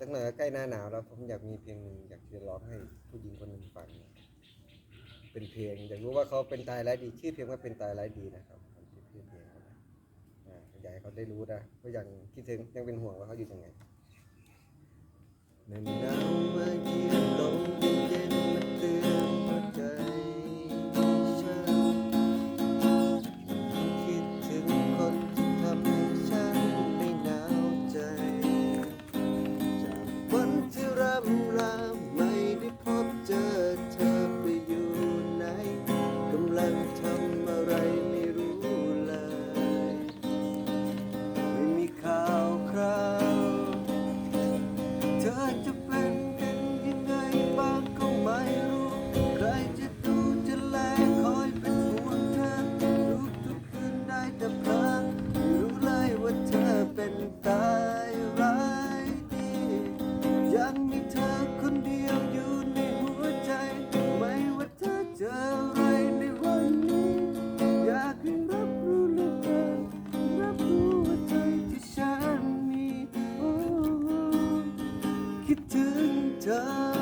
จักหน่อยใกล้หน้าหนาวแล้วผมอยากมีเพลงหนึ่งอยากจะร้องให้ผู้หญิงคนหนึ่งฟังเป็นเพลงอยากรู้ว่าเขาเป็นตายร้ายดี ชื่อเพลงว่าเป็นตายร้ายดีนะครับชื่อเพลงเขานะอ่าอยากให้เขาได้รู้นะเพราะยังคิดถึงยังเป็นห่วงว่าเขาอยู่ยังไงในหนา คิดถึงเธอ